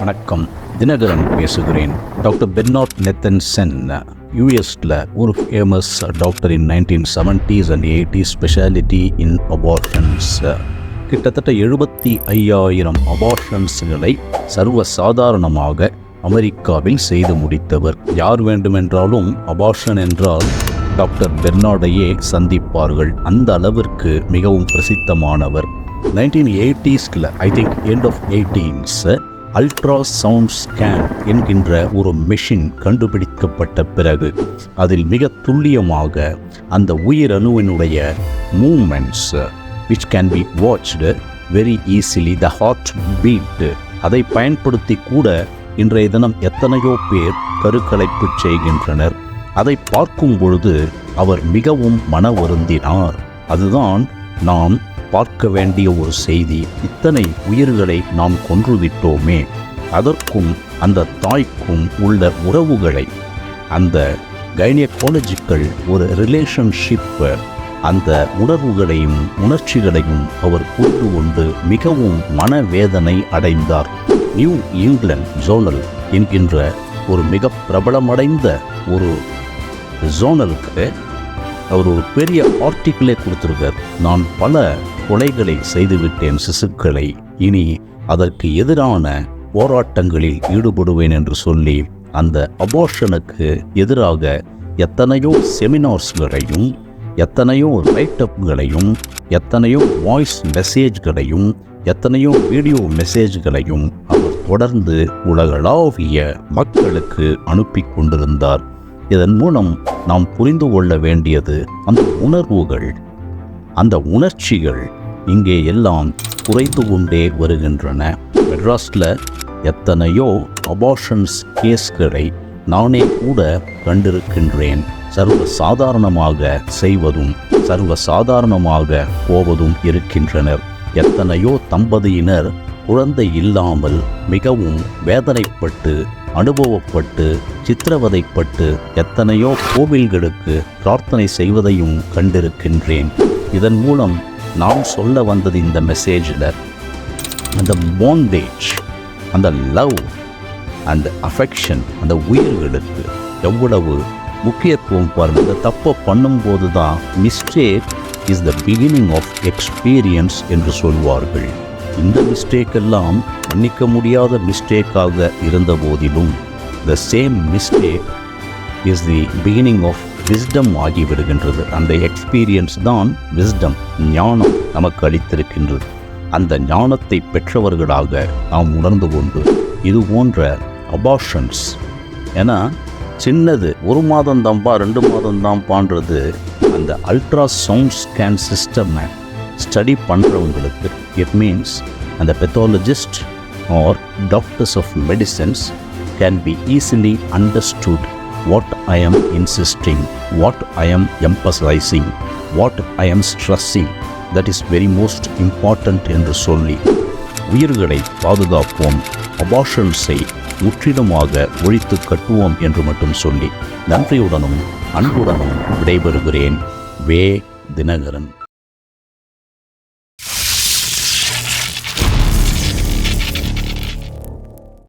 வணக்கம். தினகரன் பேசுகிறேன். Doctor Bernard Nathanson யூஎஸில் ஒரு famous doctor in nineteen seventies and eighty speciality in abortions கிட்டத்தட்ட எழுபத்தி ஐயாயிரம் அபார்ஷன்ஸ்களை சர்வ சாதாரணமாக அமெரிக்காவில் செய்து முடித்தவர். யார் வேண்டுமென்றாலும் அபார்ஷன் என்றால் டாக்டர் பெர்னார்டையே சந்திப்பார்கள். அந்த அளவிற்கு மிகவும் பிரசித்தமானவர். Nineteen எயிட்டிஸ்கில் I think end of eighteens ultra sound scan என்கின்ற ஒரு மெஷின் கண்டுபிடிக்கப்பட்ட பிறகு அதில் மிக துல்லியமாக அந்த உயிரணுவினுடைய movements which can be watched very easily the heart beat அதை பயன்படுத்தி கூட இன்றைய தினம் எத்தனையோ பேர் கருக்கலைப்பு செய்கின்றனர். அதை பார்க்கும் பொழுது அவர் மிகவும் மன வருந்தினார் அதுதான் நாம் பார்க்க வேண்டிய ஒரு செய்தி இத்தனை உயிர்களை நாம் கொன்றுவிட்டோமே. அதற்கும் அந்த தாய்க்கும் உள்ள உறவுகளை. அந்த கைனியகாலஜிக்கல் ஒரு ரிலேஷன்ஷிப் அந்த உணர்வுகளையும் உணர்ச்சிகளையும் அவர் புரிந்து கொண்டு மிகவும் மனவேதனை அடைந்தார். நியூ இங்கிலாந்து ஜோனல் என்கின்ற ஒரு மிக பிரபலமடைந்த ஒரு ஜோனலுக்கு அவர் ஒரு பெரிய ஆர்டிக்கிளே கொடுத்துருக்கார். நான் பல கொலைகளை செய்துவிட்டேன் சிசுக்களை. இனி அதற்கு எதிரான போராட்டங்களில் ஈடுபடுவேன் என்று சொல்லி அந்த அபோஷனுக்கு எதிராக எத்தனையோ செமினார்ஸ்களையும் எத்தனையோ ரைட்டப்களையும் எத்தனையோ வாய்ஸ் மெசேஜ்களையும் எத்தனையோ வீடியோ மெசேஜ்களையும் அவர் தொடர்ந்து உலகளாவிய மக்களுக்கு அனுப்பி கொண்டிருந்தார். இதன் மூலம் நாம் புரிந்து கொள்ள வேண்டியது அந்த உணர்வுகள் அந்த உணர்ச்சிகள் இங்கே எல்லாம் குறைந்து கொண்டே வருகின்றன. மெட்ராஸில் எத்தனையோ அபார்ஷன்ஸ் கேஸ்களை நானே கூட கண்டிருக்கின்றேன். சர்வ சாதாரணமாக செய்வதும் சர்வ சாதாரணமாக போவதும் இருக்கின்றனர். எத்தனையோ தம்பதியினர் குழந்தை இல்லாமல் மிகவும் வேதனைப்பட்டு அனுபவப்பட்டு சித்திரவதைப்பட்டு எத்தனையோ கோவில்களுக்கு பிரார்த்தனை செய்வதையும் கண்டிருக்கின்றேன். இதன் மூலம் நாம் சொல்ல வந்தது இந்த மெசேஜில் அந்த பாண்டேஜ் அந்த லவ் அந்த அஃபெக்ஷன் அந்த உயிர்களுக்கு எவ்வளவு முக்கியத்துவம் பாருங்கள் இந்த தப்பை பண்ணும்போது தான் mistake is the beginning of experience என்று சொல்வார்கள். இந்த மிஸ்டேக் எல்லாம் மன்னிக்க முடியாத மிஸ்டேக்காக இருந்த போதிலும் the same mistake is the beginning of wisdom ஆகிவிடுகின்றது. அந்த எக்ஸ்பீரியன்ஸ் தான் விஸ்டம் ஞானம் நமக்கு அளித்திருக்கின்றது. அந்த ஞானத்தை பெற்றவர்களாக நாம் உணர்ந்து கொண்டு இது போன்ற அபார்ஷன்ஸ் ஏன்னா சின்னது ஒரு மாதம் தான்ப்பா ரெண்டு மாதம் தான்ப்பான்றது அந்த ultra sound scan system study பண்ணுறவங்களுக்கு இட் மீன்ஸ் அந்த pathologist or doctors of medicines can be easily understood what I am insisting what I am emphasizing what I am stressing that is very most important என்று சொல்லி உயிர்களை பாதுகாப்போம். அபாஷன்ஸை முற்றிலுமாக ஒழித்து கட்டுவோம் என்று மட்டும் சொல்லி நன்றியுடனும் அன்புடனும் விடைபெறுகிறேன். வே தினகரன்.